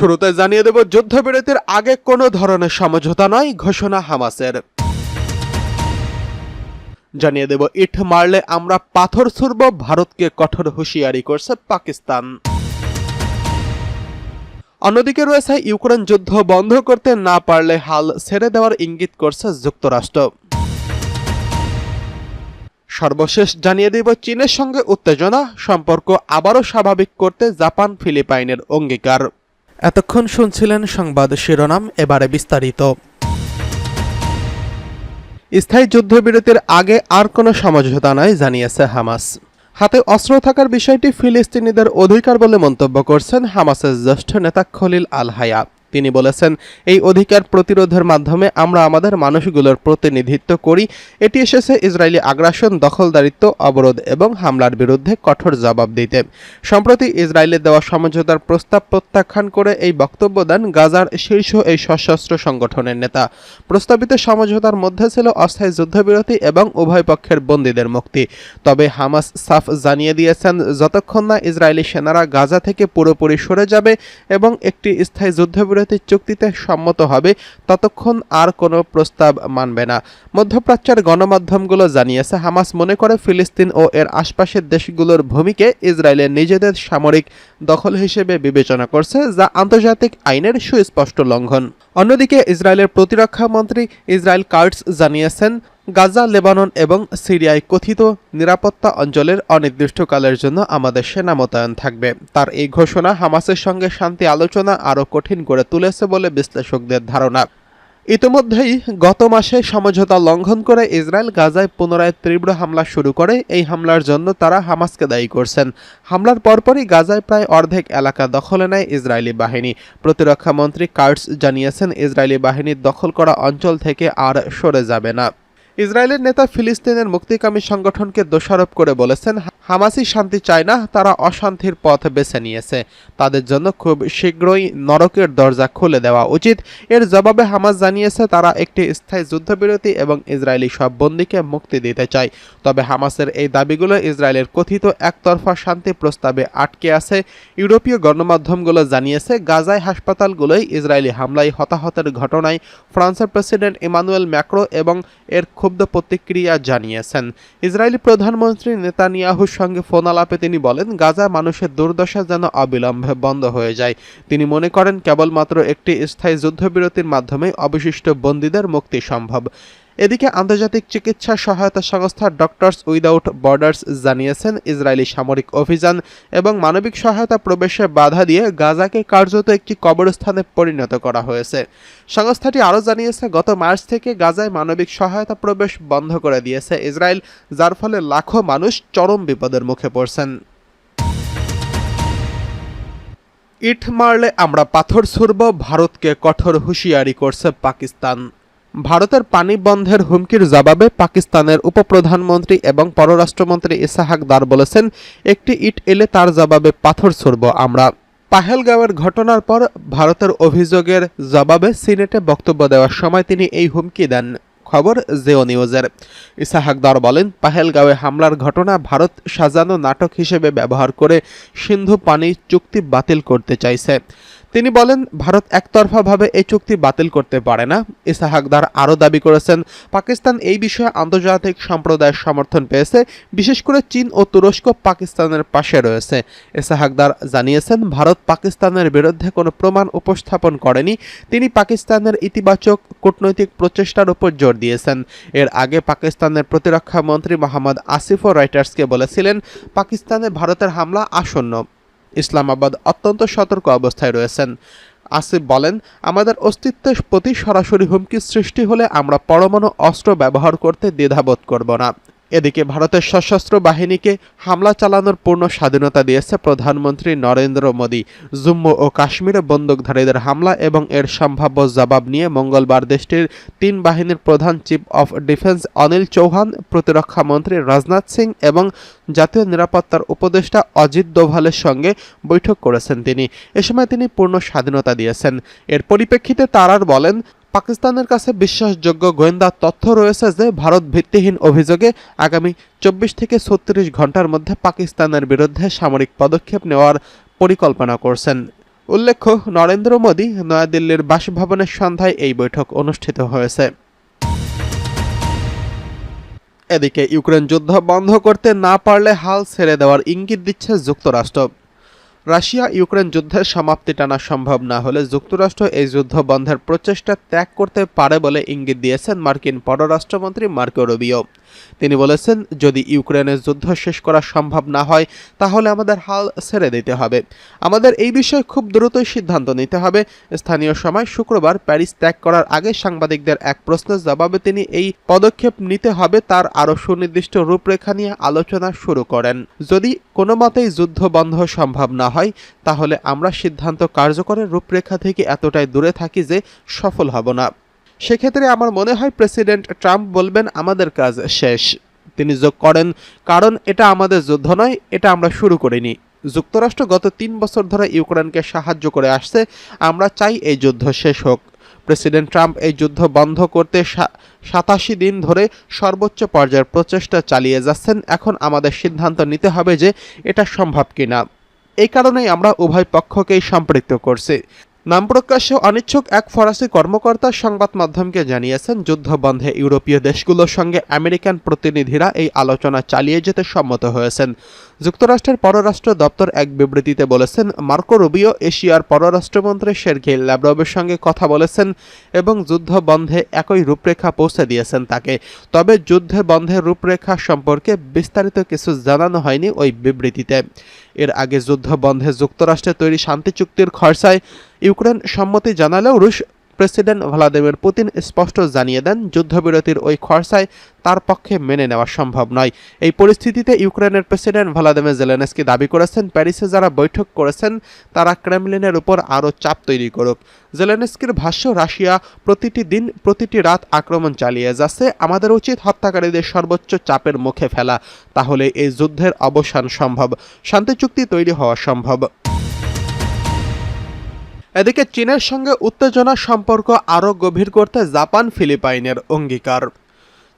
শুরুতে জানিয়ে দেব, যুদ্ধবিরতির আগে কোনো ধরনের সমঝোতা নয়, ঘোষণা হামাসের। জানিয়ে দেব, ইট মারলে আমরা পাথর ছুড়ব, ভারতকে কঠোর হুঁশিয়ারি করছে পাকিস্তান। অন্যদিকে রয়েছে, ইউক্রেন যুদ্ধ বন্ধ করতে না পারলে হাল ছেড়ে দেওয়ার ইঙ্গিত করছে যুক্তরাষ্ট্র। সর্বশেষ জানিয়ে দেব, চীনের সঙ্গে উত্তেজনা, সম্পর্ক আবারও স্বাভাবিক করতে জাপান ফিলিপাইনের অঙ্গীকার। এতক্ষণ শুনছিলেন সংবাদ শিরোনাম, এবারে বিস্তারিত। স্থায়ী যুদ্ধবিরতির আগে আর কোনো সমঝোতা নয় জানিয়েছে হামাস। হাতে অস্ত্র থাকার বিষয়টি ফিলিস্তিনিদের অধিকার বলে মন্তব্য করছেন হামাসের জ্যেষ্ঠ নেতা খলিল আল হায়া তিনি বলেছেন, এই অধিকার প্রতিরোধের মাধ্যমে আমরা আমাদের মানুষগুলোর প্রতিনিধিত্ব করি। এটি এসেছে ইসরায়েলি আগ্রাসন, দখলদারিত্ব, অবরোধ এবং হামলার বিরুদ্ধে কঠোর জবাব দিতে। সম্প্রতি ইসরায়েলে দেওয়া সমঝোতার প্রস্তাব প্রত্যাখ্যান করে এই বক্তব্য দেন গাজার শীর্ষ এই সশস্ত্র সংগঠনের নেতা। প্রস্তাবিত সমঝোতার মধ্যে ছিল অস্থায়ী যুদ্ধবিরতি এবং উভয় পক্ষের বন্দীদের মুক্তি। তবে হামাস সাফ জানিয়ে দিয়েছেন, যতক্ষণ না ইসরায়েলি সেনারা গাজা থেকে পুরোপুরি সরে যাবে এবং একটি স্থায়ী যুদ্ধবিরতি চুক্তিতে সম্মত হবে, ততক্ষণ আর কোনো প্রস্তাব মানবে না। মধ্যপ্রাচ্যের গণমাধ্যমগুলো জানিয়েছে, হামাস মনে করে ফিলিস্তিন ও এর আশপাশের দেশগুলোর ভূমিকে ইসরায়েলের নিজেদের সামরিক দখল হিসেবে বিবেচনা করছে, যা আন্তর্জাতিক আইনের সুস্পষ্ট লঙ্ঘন। অন্যদিকে ইসরায়েলের প্রতিরক্ষা মন্ত্রী ইসরায়েল কার্টস জানিয়েছেন গাজা, লেবানন এবং সিরিয়ায় কথিত নিরাপত্তা অঞ্চলের অনির্দিষ্টকালের জন্য আমাদের সেনা মোতায়েন থাকবে। তার এই ঘোষণা হামাসের সঙ্গে শান্তি আলোচনা আরও কঠিন করে তুলেছে বলে বিশ্লেষকদের ধারণা। ইতোমধ্যেই গত মাসে সমঝোতা লঙ্ঘন করে ইসরায়েল গাজায় পুনরায় তীব্র হামলা শুরু করে। এই হামলার জন্য তারা হামাসকে দায়ী করছেন। হামলার পরপরই গাজায় প্রায় অর্ধেক এলাকা দখলে নেয় ইসরায়েলি বাহিনী। প্রতিরক্ষা মন্ত্রী কার্টস জানিয়েছেন, ইসরায়েলি বাহিনীর দখল করা অঞ্চল থেকে আর সরে যাবে না। ইসরায়েলের নেতা ফিলিস্তিনের মুক্তিকামী সংগঠনকে দোষারোপ করে বলেছেন হামাসি শান্তি চায় না, তারা অশান্তির পথ বেছে নিয়েছে। তাদের জন্য খুব শীঘ্রই নরকের দরজা খুলে দেওয়া উচিত। এর জবাবে হামাস জানিয়েছে, তারা একটি স্থায়ী যুদ্ধবিরতি এবং ইসরায়েলি সব বন্দীকে মুক্তি দিতে চায়। তবে হামাসের এই দাবিগুলো ইসরায়েলের কথিত একতরফা শান্তি প্রস্তাবে আটকে আছে। ইউরোপীয় গণমাধ্যমগুলো জানিয়েছে, গাজায় হাসপাতালগুলোই ইসরায়েলি হামলায় হতাহতের ঘটনায় ফ্রান্সের প্রেসিডেন্ট ইমানুয়েল ম্যাক্রো এবং এর ক্ষুব্ধ প্রতিক্রিয়া জানিয়েছেন। ইসরায়েলি প্রধানমন্ত্রী নেতানিয়াহুর সঙ্গে ফোন আলাপে তিনি বলেন, গাজা মানুষের দুর্দশা যেন অবিলম্বে বন্ধ হয়ে যায়। তিনি মনে করেন, কেবলমাত্র একটি স্থায়ী যুদ্ধবিরতির মাধ্যমে অবশিষ্ট বন্দীদের মুক্তি সম্ভব। এদিকে আন্তর্জাতিক চিকিৎসা সহায়তা সংস্থা ডক্টরস উইদাউট বর্ডার্স জানিয়েছেন, ইসরায়েলি সামরিক অভিযান এবং মানবিক সহায়তা প্রবেশে বাধা দিয়ে গাজাকে কার্যত একটি কবরস্থানে পরিণত করা হয়েছে। সংস্থাটি আরও জানিয়েছে, গত মার্চ থেকে গাজায় মানবিক সহায়তা প্রবেশ বন্ধ করে দিয়েছে ইসরায়েল, যার ফলে লাখো মানুষ চরম বিপদের মুখে পড়ছেন। ইট মারলে আমরা পাথর ছুড়ব, ভারতকে কঠোর হুঁশিয়ারি করছে পাকিস্তান। ভারতের পানি বন্ধের হুমকির জবাবে পাকিস্তানের উপপ্রধানমন্ত্রী এবং পররাষ্ট্রমন্ত্রী ইসাহাক দার বলেছেন, একটি ইট এলে তার জবাবে পাথর ছুড়ব আমরা। পাহেলগাঁওয়ের ঘটনার পর ভারতের অভিযোগের জবাবে সিনেটে বক্তব্য দেওয়ার সময় তিনি এই হুমকি দেন। খবর জেও নিউজের। ইসাহাকদার বলেন, পাহেলগাঁওয়ে হামলার ঘটনা ভারত সাজানো নাটক হিসেবে ব্যবহার করে সিন্ধু পানি চুক্তি বাতিল করতে চাইছে। তিনি বলেন, ভারত একতরফাভাবে এই চুক্তি বাতিল করতে পারে না। ইসাহাকদার আরও দাবি করেছেন, পাকিস্তান এই বিষয়ে আন্তর্জাতিক সম্প্রদায়ের সমর্থন পেয়েছে, বিশেষ করে চীন ও তুরস্ক পাকিস্তানের পাশে রয়েছে। ইসাহাকদার জানিয়েছেন, ভারত পাকিস্তানের বিরুদ্ধে কোনো প্রমাণ উপস্থাপন করেনি। তিনি পাকিস্তানের ইতিবাচক কূটনৈতিক প্রচেষ্টার উপর জোর দিয়েছেন। এর আগে পাকিস্তানের প্রতিরক্ষা মন্ত্রী মোহাম্মদ আসিফও রয়টার্সকে বলেছিলেন, পাকিস্তানে ভারতের হামলা আসন্ন। ইসলামাবাদ অত্যন্ত সতর্ক অবস্থায় রয়েছেন। আসিফ বলেন, আমাদের অস্তিত্বের প্রতি সরাসরি হুমকি সৃষ্টি হলে আমরা পরমাণু অস্ত্র ব্যবহার করতে দ্বিধাবোধ করব না। এদিকে ভারতের সশস্ত্র বাহিনীকে হামলা চালানোর পূর্ণ স্বাধীনতা দিয়েছে প্রধানমন্ত্রী নরেন্দ্র মোদী। জম্মু ও কাশ্মীরে বন্দুকধারীদের হামলা এবং এর সম্ভাব্য জবাব নিয়ে মঙ্গলবার দেশটির তিন বাহিনীর প্রধান chief of defence Anil Chauhan, প্রতিরক্ষা মন্ত্রী রাজনাথ সিং এবং জাতীয় নিরাপত্তার উপদেষ্টা অজিত দোভালের সঙ্গে বৈঠক করেছেন তিনি। এ সময় তিনি পূর্ণ স্বাধীনতা দিয়েছেন। এর পরিপ্রেক্ষিতে তারার বলেন পাকিস্তানের কাছে বিশ্বাসযোগ্য গোয়েন্দা তথ্য রয়েছে যে ভারত ভিত্তিহীন অভিযোগে আগামী চব্বিশ থেকে ছত্রিশ ঘণ্টার মধ্যে পাকিস্তানের বিরুদ্ধে সামরিক পদক্ষেপ নেওয়ার পরিকল্পনা করছেন। উল্লেখ্য, নরেন্দ্র মোদী নয়াদিল্লির বাসভবনের সন্ধ্যায় এই বৈঠক অনুষ্ঠিত হয়েছে। এদিকে ইউক্রেন যুদ্ধ বন্ধ করতে না পারলে হাল ছেড়ে দেওয়ার ইঙ্গিত দিচ্ছে যুক্তরাষ্ট্র। রাশিয়া ইউক্রেন যুদ্ধের সমাপ্তি টানা সম্ভব না হলে যুক্তরাষ্ট্র এই যুদ্ধ বন্ধের প্রচেষ্টা ত্যাগ করতে পারে বলে ইঙ্গিত দিয়েছেন মার্কিন পররাষ্ট্রমন্ত্রী মার্কো রুবিও। তিনি বলেছেন, যদি ইউক্রেনের যুদ্ধ শেষ করা সম্ভব না হয়, তাহলে আমাদের হাল ছেড়ে দিতে হবে। আমাদের এই বিষয়ে খুব দ্রুতই সিদ্ধান্ত নিতে হবে। স্থানীয় সময় শুক্রবার প্যারিস ত্যাগ করার আগে সাংবাদিকদের এক প্রশ্নের জবাবে তিনি এই পদক্ষেপ নিতে হবে তার আরও সুনির্দিষ্ট রূপরেখা নিয়ে আলোচনা শুরু করেন। যদি কোনো মতেই যুদ্ধ বন্ধ সম্ভব না হয়, তাহলে আমরা সিদ্ধান্ত কার্যকরের রূপরেখা থেকে এতটাই দূরে থাকি যে সফল হব না। সেক্ষেত্রে আমার মনে হয় প্রেসিডেন্ট ট্রাম্প বলবেন, আমাদের কাজ শেষ। তিনি যোগ করেন, কারণ এটা আমাদের যুদ্ধ নয়, এটা আমরা শুরু করিনি। যুক্তরাষ্ট্র গত তিন বছর ধরে ইউক্রেনকে সাহায্য করে আসছে, আমরা চাই এই যুদ্ধ শেষ হোক। প্রেসিডেন্ট ট্রাম্প এই যুদ্ধ বন্ধ করতে সাতাশি দিন ধরে সর্বোচ্চ পর্যায়ের প্রচেষ্টা চালিয়ে যাচ্ছেন। এখন আমাদের সিদ্ধান্ত নিতে হবে যে এটা সম্ভব কিনা। এই কারণেই আমরা উভয় পক্ষকেই সম্পৃক্ত করছি। নাম প্রকাশ্যে অনিচ্ছুক এক ফরাসি কর্মকর্তা সংবাদ মাধ্যমকে জানিয়েছেন, যুদ্ধবন্ধে ইউরোপীয় দেশগুলোর সঙ্গে আমেরিকান প্রতিনিধিরা এই আলোচনা চালিয়ে যেতে সম্মত হয়েছেন। যুক্তরাষ্ট্রের পররাষ্ট্র দপ্তর এক বিবৃতিতে বলেছেন, মার্কো রুবিও এশিয়ার পররাষ্ট্রমন্ত্রী সের্গেই ল্যাব্রভের সঙ্গে কথা বলেছেন এবং যুদ্ধ বন্ধে একই রূপরেখা পৌঁছে দিয়েছেন তাকে। তবে যুদ্ধ বন্ধের রূপরেখা সম্পর্কে বিস্তারিত কিছু জানানো হয়নি ওই বিবৃতিতে। এর আগে যুদ্ধ বন্ধে যুক্তরাষ্ট্রে তৈরি শান্তি চুক্তির খরচায় ইউক্রেন সম্মতি জানালেও রুশ প্রেসিডেন্ট ভ্লাদিমির পুতিন স্পষ্ট জানিয়ে দেন, যুদ্ধবিরতির ওই খরচায় তার পক্ষে মেনে নেওয়া সম্ভব নয়। এই পরিস্থিতিতে ইউক্রেনের প্রেসিডেন্ট ভ্লাদিমির জেলেনস্কি দাবি করেছেন, প্যারিসে যারা বৈঠক করেছেন, তারা ক্রেমলিনের উপর আরও চাপ তৈরি করুক। জেলেনস্কির ভাষ্য, রাশিয়া প্রতিটি দিন, প্রতিটি রাত আক্রমণ চালিয়ে যাচ্ছে, আমাদের উচিত হত্যাকারীদের সর্বোচ্চ চাপের মুখে ফেলা, তাহলে এই যুদ্ধের অবসান সম্ভব। শান্তি চুক্তি তৈরি হওয়া সম্ভব। এদিকে চীনের সঙ্গে উত্তেজনা সম্পর্ক আরও গভীর করতে জাপান ফিলিপাইনের অঙ্গীকার।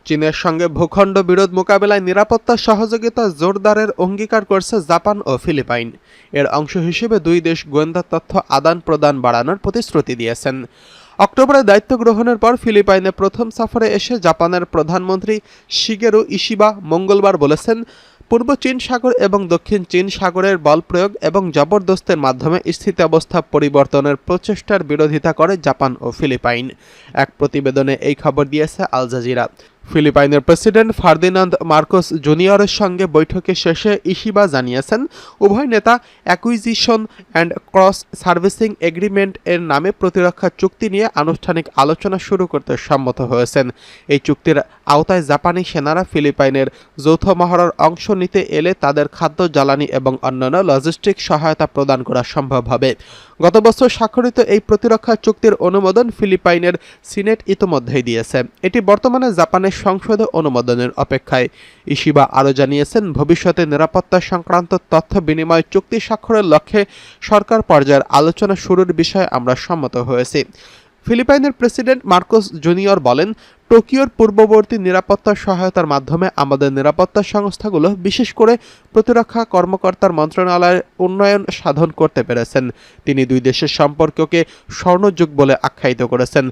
চীনের সঙ্গে ভূখণ্ড বিরোধ মোকাবেলায় নিরাপত্তা সহযোগিতা জোরদারের অঙ্গীকার করছে জাপান ও ফিলিপাইন। এর অংশ হিসেবে দুই দেশ গোয়েন্দা তথ্য আদান প্রদান বাড়ানোর প্রতিশ্রুতি দিয়েছেন। অক্টোবরে দায়িত্ব গ্রহণের পর ফিলিপাইনে প্রথম সফরে এসে জাপানের প্রধানমন্ত্রী শিগেরু ইশিবা মঙ্গলবার বলেছেন পূর্ব চীন সাগর এবং দক্ষিণ চীন সাগরের বল প্রয়োগ এবং জবরদস্তের মাধ্যমে স্থিতাবস্থা পরিবর্তনের প্রচেষ্টার বিরোধিতা করে জাপান ও ফিলিপাইন। এক প্রতিবেদনে এই খবর দিয়েছে আল জাজিরা। ফিলিপাইনের প্রেসিডেন্ট ফার্দিনান্দ মার্কোস জুনিয়রের সঙ্গে বৈঠকে শেষে ইশিবা জানিয়েছেন, উভয় নেতা acquisition and cross servicing agreement এর নামে প্রতিরক্ষা চুক্তি নিয়ে আনুষ্ঠানিক আলোচনা শুরু করতে সম্মত হয়েছেন। এই চুক্তির আওতায় জাপানি সেনারা ফিলিপাইনের যৌথ মহড়ার অংশ নিতে এলে তাদের খাদ্য, জ্বালানি এবং অন্যান্য লজিস্টিক সহায়তা প্রদান করা সম্ভব হবে। গত বছর স্বাক্ষরিত এই প্রতিরক্ষা চুক্তির অনুমোদন ফিলিপাইনের সিনেট ইতোমধ্যেই দিয়েছে। এটি বর্তমানে জাপানের সংসদে অনুমোদনের অপেক্ষায়। ইশিবা আরও জানিয়েছেন, ভবিষ্যতে নিরাপত্তা সংক্রান্ত তথ্য বিনিময় চুক্তি স্বাক্ষরের লক্ষ্যে সরকার পর্যায়ের আলোচনা শুরুর বিষয়ে আমরা সম্মত হয়েছি। ফিলিপাইনের প্রেসিডেন্ট মার্কোস জুনিয়র বলেন টোকিওর পূর্ববর্তী নিরাপত্তা সহায়তার মাধ্যমে আমাদের নিরাপত্তা সংস্থাগুলো বিশেষ করে প্রতিরক্ষা কর্মকর্তার মন্ত্রণালয়ের উন্নয়ন সাধন করতে পেরেছেন। তিনি দুই দেশের সম্পর্ককে স্বর্ণযুগ বলে আখ্যায়িত করেছেন।